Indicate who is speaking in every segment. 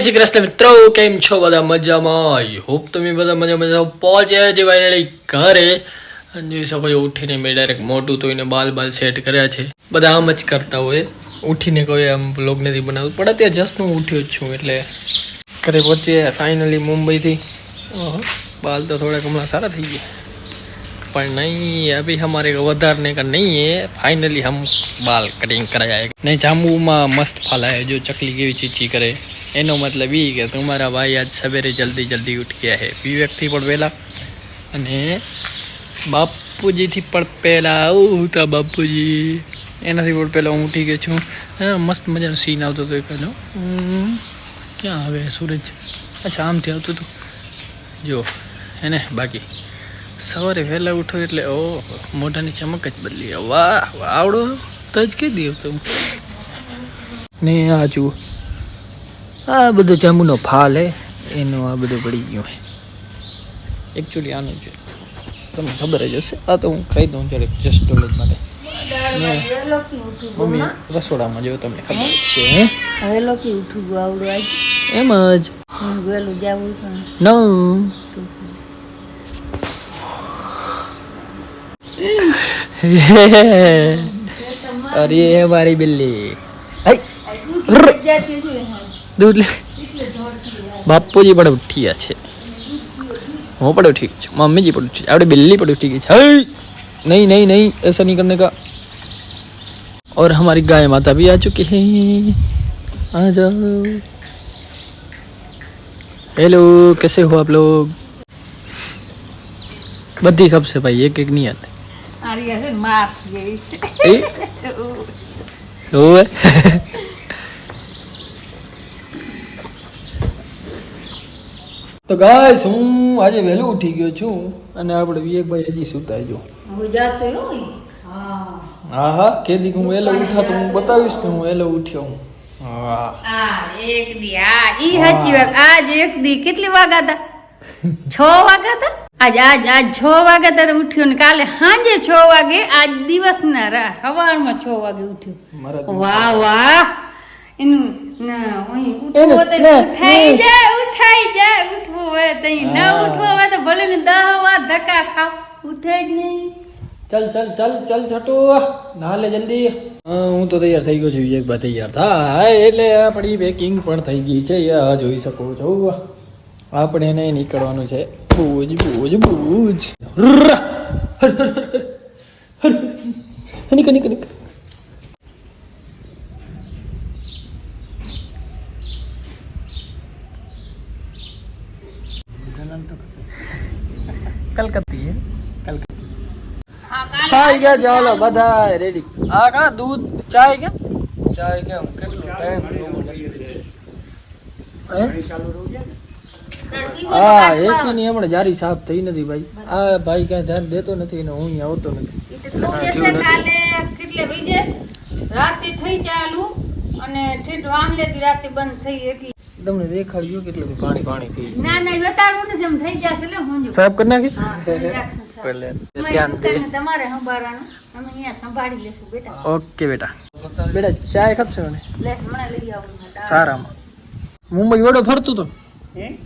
Speaker 1: શ્રી કૃષ્ણ મિત્રો, કેમ છો બધા મજામાં? આઈ હોપ તમે બધા મજા મજા પહોંચ્યા છે વાયરલી ઘરે. જોઈ શકો છો ઉઠીને મેં ડાયરેક્ટ મોટું તો એને બાલ બાલ સેટ કર્યા છે. બધા આમ જ કરતા હોય. ઉઠીને કોઈ આમ બ્લોગ નથી બનાવતું. પણ અત્યારે જસ્ટ હું ઉઠ્યો જ છું એટલે ઘરે પહોંચીએ ફાઇનલી મુંબઈથી. બાલ તો થોડાક હમણાં સારા થઈ ગયા. પણ નહીં, અભી અમારે વધારે ને નહીં એ ફાઇનલી હમ બાલ કટિંગ કરાયા. નહીં જાંબુમાં મસ્ત ફાલાય જો ચકલી કેવી ચીચી કરે. એનો મતલબ એ કે તમારા ભાઈ આજ સવેરે જલ્દી જલ્દી ઉઠ ગયા છે. વિવેકથી પણ વહેલા અને બાપુજીથી પણ પહેલાં ઉતા બાપુજી. એનાથી પણ પહેલાં હું ઉઠી ગયો છું. હા, મસ્ત મજાનો સીન આવતો હતો એ પહેલો ક્યાં આવે સૂરજ? અચ્છા, આમથી આવતું હતું. જો એને બાકી. સવારે વહેલા ઉઠો એટલે ઓ મોઢાની ચમક જ બદલી. વાહ આવડો તો જ કહી દઉં તો ને આ જુઓ આ બધો જાંબુનો ફાલ હે એનો આ બધું પડી ગયું હે. એકચ્યુઅલી આનું છે. તમને ખબર જ હશે આ તો હું કહી દઉં જ્યારે જસ્ટ નોલેજ માટે. મમ્મી રસોડામાં જો તમને ખબર છે
Speaker 2: હવે લોકી ઉઠું આવડું આજ.
Speaker 1: એમ જ. ન અરે મારી બિલ્લી. આઈ आई दूध ले બાપુજી પણ ઉઠ્યા છે હું પણ ઉઠી ગઈ છું મમ્મીજી પણ ઉઠી આપણે બિલ્લી પણ उठी गई है नहीं नहीं नहीं ऐसा नहीं करने का और हमारी गाय माता भी आ चुकी है आ जाओ हेलो कैसे हो आप लोग બધી ખપશે ભાઈ એક એક નહીં આલે
Speaker 2: આર્યા છે ને માપ જેવી છે
Speaker 1: તો ગાય હું આજે વહેલું ઉઠી ગયો છું અને આપણે વિવેકભાઈ હજી સુતા જો.
Speaker 2: હું હા.
Speaker 1: કે દી હું વહેલો ઉઠા તો હું બતાવીશ કે હું વહેલો ઉઠ્યો હું. હા
Speaker 2: આ એક દી આ ઈ સાચી વાત. આજ એક દી કેટલી વાગા હતા? છ વાગા હતા? આજ આજ આજ છ વાગે તારે ઉઠ્યો ને કાલે સાંજે છ વાગે આજ દિવસના રા સવારમાં છ વાગે ઉઠ્યો. વાહ વાહ. એનું ઉઠાઈ જાય ઉઠાઈ જાય ઉઠવું હોય તો અહીં ન
Speaker 1: હા.
Speaker 2: હોય તો ભલે ને દહ વાર ધક્કા ખાવ ઉઠે જ નહીં
Speaker 1: ચલ ચલ ચલ ચલ છટુ ના લે જલ્દી હું તો તૈયાર થઈ ગયો છું વિવેકભાઈ તૈયાર થા એટલે આપણી પેકિંગ પણ થઈ ગઈ છે આ જોઈ શકો છો આપણે એને નીકળવાનું છે બૂજ બૂજ બૂજ રા! હર, હર, કલકત્તી કલકત્તી ખાઈ ગયા ચાલો બધા રેડી આ કા દૂધ ચાય કે? ચાય કે કેટલો ટાઈમ હા? એસી ની? હમણાં જારી સાફ થઈ નથી ભાઈ. આ ભાઈ ક્યાં ધ્યાન દેતો નથી અને હું અહીંયા આવતો નથી.
Speaker 2: રાતે થઈ ચાલુ અને ઠેઠ વામલેથી રાતે બંધ થઈ એટલે.
Speaker 1: તમને દેખાડ્યું કેટલું પાણી પાણી થઈ
Speaker 2: ના ના બતાડવું ને જેમ થઈ જશે લે હું
Speaker 1: સાહેબ કરી નાખીશ? પહેલે ધ્યાન દે.
Speaker 2: તમારે સંભાળવાનું. અમે અહીંયા સંભાળી લેશું બેટા.
Speaker 1: ઓકે બેટા. બેટા ચાય ખપશે મને?
Speaker 2: લે હમણાં લઈ આવું.
Speaker 1: સારામાં. મુંબઈ વડો ફરતું તો?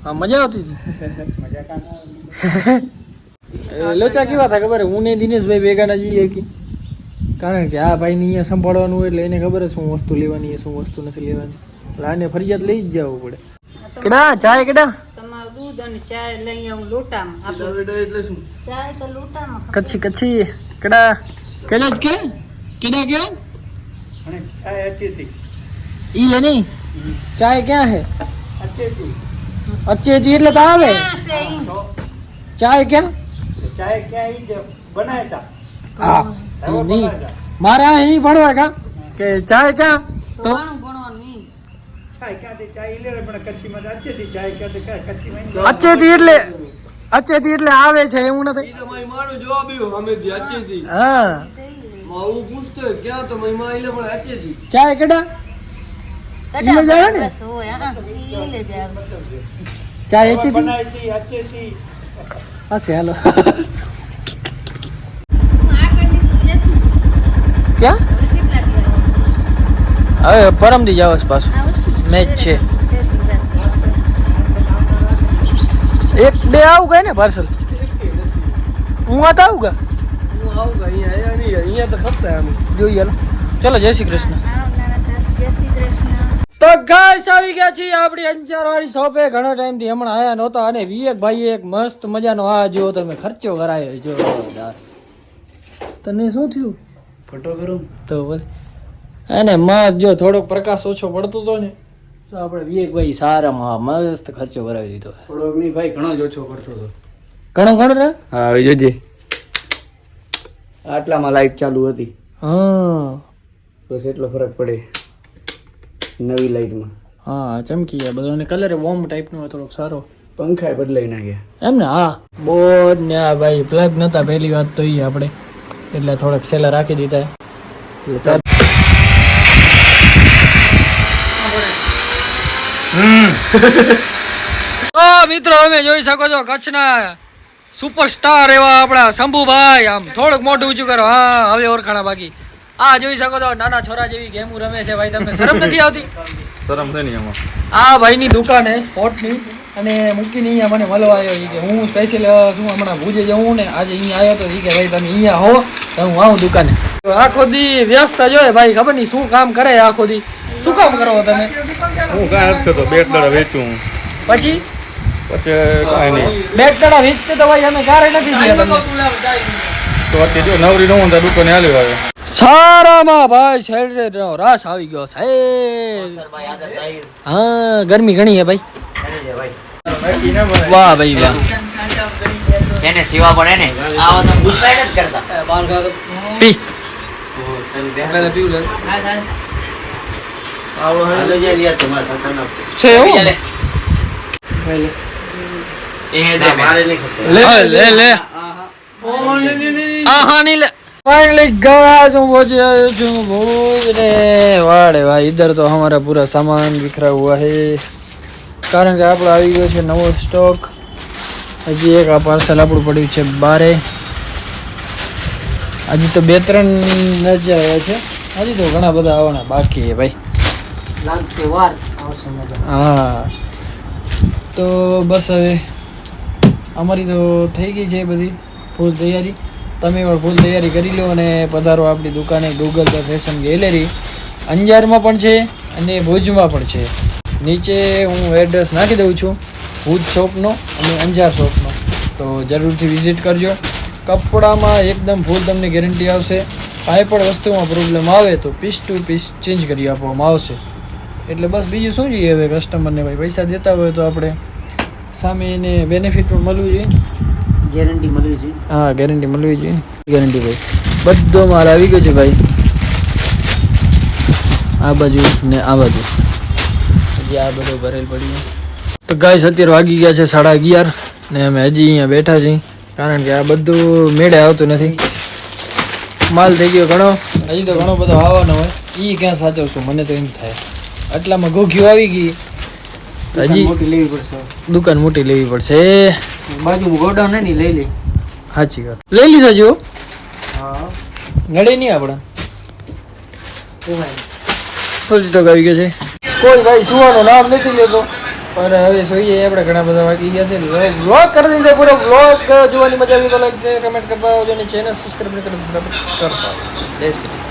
Speaker 1: હા? મજા આવતી હતી. એ લોચા કેવા થાય ખબર? હે? ને દિનેશભાઈ ભેગા ના જઈએ કે કારણ કે આ ભાઈને અહીંયા સંભાળવાનું હોય એટલે એને ખબર છે શું વસ્તુ લેવાની છે શું વસ્તુ નથી લેવાની. એટલે ફરિયાદ લઈ જ જવું પડે. કેડા? ચાય કેડા?
Speaker 2: તમારું દૂધ અને ચાય લઈ આવું લોટામાં. આપણે
Speaker 1: એટલે શું?
Speaker 2: ચાય તો લોટામાં
Speaker 1: કચ્છી કચ્છી. કેડા? કેડા જ કે? કેડા કે? ઈ હે નહીં? ચાય ક્યાં હે? અચ્છે હતી એટલે તો આવે? ચાય ક્યાં?
Speaker 3: ચાય ક્યાં ઈ જ બનાય ચા
Speaker 1: હા. નહીં. મારે અહીં ભણવા કા? કે ચાય ક્યાં? તો
Speaker 3: અચ્છેથી
Speaker 1: એટલે અચ્છેથી એટલે આવે છે એવું નથી.
Speaker 4: તમારી માનું જવાબ આવ્યો સામેથી અચ્છેથી.
Speaker 1: હા.
Speaker 4: મારું પૂછતો ક્યાં તો મારી માં પણ અચ્છેથી.
Speaker 1: ચાય કેડા? ઈ લે ને?
Speaker 2: હા.
Speaker 1: ચાય અચ્છેથી.
Speaker 3: અચ્છેથી
Speaker 1: હશે હાલો.
Speaker 2: હું આગળની
Speaker 1: ક્યાં?
Speaker 2: હવે. દી
Speaker 1: પરમદી જાવ પાછું. મેચ છે. એક બે આવું ગઈ ને પાર્સલ? હું આ તો આવું ગા.
Speaker 4: હું આવું અહીંયા અહીંયા અહીંયા તો ખપતા આમ
Speaker 1: જોઈએ હાલો. ચલો જય શ્રી કૃષ્ણ.
Speaker 2: જય શ્રી કૃષ્ણ.
Speaker 1: તો ગાઈસ આવી ગયા છીએ આપણી અંચારવાળી શોપે ઘણા ટાઈમથી હમણાં આયા નહોતા અને વિવેક ભાઈ એક મસ્ત મજાનો આ જો તમે ખર્ચો કરાયો તને શું થયું?
Speaker 3: ફોટો કરું
Speaker 1: તો એને માં જો થોડોક પ્રકાશ ઓછો પડતો હતો ને. તો આપણે વિવેકભાઈ સારામાં મસ્ત ખર્ચો કરાવી દીધો.
Speaker 3: થોડોક નહીં ભાઈ ઘણો જ ઓછો કરતો હતો.
Speaker 1: ઘણો ઘણો રે?
Speaker 3: હા હવે જોજે આટલામાં લાઈટ ચાલુ હતી.
Speaker 1: હા.
Speaker 3: બસ એટલો ફરક પડે નવી લાઈટમાં
Speaker 1: હા ચમકી જાય બધો અને કલર વોર્મ ટાઈપનો થોડોક સારો.
Speaker 3: પંખા બદલાઈ નાખ્યા.
Speaker 1: એમ ને? હા. બોર્ડ ને ભાઈ પ્લગ નતા પહેલી વાત તો એ આપણે. એટલે થોડાક સેલા રાખી દીધા એટલે ચાલ- તો મિત્રો અમે જોઈ શકો છો કચ્છના સુપરસ્ટાર એવા આપણા શંભુભાઈ. આમ થોડુંક મોઢું ઊંચું કરો. હા હવે ઓરખાણા બાકી. આ જોઈ શકો છો નાના છોરા જેવી ગેમો રમે છે ભાઈ. તમને શરમ નથી આવતી?
Speaker 5: શરમ નહીં એમાં.
Speaker 1: આ ભાઈની દુકાન છે સ્પોર્ટની અને મૂકીને અહીંયા મને મળવા આવ્યો એ કે હું સ્પેશિયલ શું હમણાં ભુજે જવું ને આજે અહીંયા આવ્યો તો એ કે ભાઈ તમે અહીંયા હો તો હું આવું દુકાને. તો આખો દી વ્યસ્ત જોઈએ ભાઈ ખબર નહીં શું કામ કરે આખો દી. શું કામ કરો તમે?
Speaker 5: હું કાંઈ નથી કરતો બે દડા વેચું.
Speaker 1: પછી?
Speaker 5: પછી કાંઈ નહીં.
Speaker 1: બે તળા વેચતે તો ભાઈ અમે ક્યારે નથી ગયા તમે
Speaker 5: તો અત્યારે જો નવરી ન તો દુકાને હાલ્યો આવે
Speaker 1: સારામાં ભાઈ શેરડે નો રાસ આવી ગયો છે હા ગરમી ઘણી હે ભાઈ. વાહ ભાઈ વાહ.
Speaker 6: એને સેવા પડે ને આવો તો જ કરતા.
Speaker 1: પી. પહેલા પીવું લે. આવો હાલો જે છું પહોંચ્યા વાડે ભાઈ ઇધર તો અમારા પૂરા સામાન વિખરા હુઆ હે. કારણ કે આપણો આવી ગયો છે નવો સ્ટોક હજી એક આ પાર્સલ આપણું પડ્યું છે બારે. હજી તો બે ત્રણ નજર આવ્યા છે. હજી તો ઘણા બધા આવવાના બાકી ભાઈ.
Speaker 6: લાગશે, વાર આવશે
Speaker 1: હા. તો બસ હવે, અમારી તો થઈ ગઈ છે બધી ફૂલ તૈયારી. તમે પણ ફૂલ તૈયારી કરી લો અને પધારો આપણી દુકાને ગૂગલ ધ ફેશન ગેલેરી અંજારમાં પણ છે અને ભુજમાં પણ છે. નીચે હું એડ્રેસ નાખી દઉં છું, ભુજ શોપનો અને અંજાર શોપનો. તો જરૂરથી વિઝિટ કરજો. કપડામાં એકદમ ફૂલ તમને ગેરંટી આવશે. કાંઈ પણ વસ્તુમાં પ્રોબ્લેમ આવે તો પીસ ટુ પીસ ચેન્જ કરી આપવામાં આવશે. એટલે બસ બીજું શું જોઈએ હવે કસ્ટમરને ભાઈ? પૈસા દેતા હોય તો આપણે સામે એને બેનિફિટ પણ મળવું જોઈએ.
Speaker 6: ગેરંટી મળવી છે
Speaker 1: હા ગેરંટી મળવી જોઈએ. ગેરંટી ભાઈ. બધો માલ આવી ગયો છે ભાઈ. આ બાજુ ને આ બાજુ. હજી આ બધો ભરેલ પડ્યો તો ગાય અત્યારે વાગી ગયા છે સાડા અગિયાર ને અમે હજી અહીંયા બેઠા છીએ. કારણ કે આ બધું મેળે આવતું નથી. માલ થઈ ગયો ઘણો. હજી તો ઘણો બધો આવવાનો હોય. એ ક્યાં સાચવશું? મને તો એમ થાય. આટલામાં ગોખ્યું આવી ગઈ. હજી
Speaker 6: મોટી લેવી પડશે.
Speaker 1: દુકાન મોટી લેવી પડશે
Speaker 6: બાજુ ગોડાઉન ને લઈ લે.
Speaker 1: સાચી વાત. લઈ લીધા જો. નડે નહીં આપણે ફૂલ સ્ટોક આવી ગયો છે. કોઈ ભાઈ સુવાનું નામ નથી લેતો. પણ હવે જોઈએ આપણે ઘણા બધા વાગી ગયા છે. વ્લોગ કરી દીધો પૂરો વ્લોગ જોવાની મજા આવી તો લાઈક છે કમેન્ટ કરતા આવજો અને ચેનલ સબસ્ક્રાઈબ કરતા જય શ્રી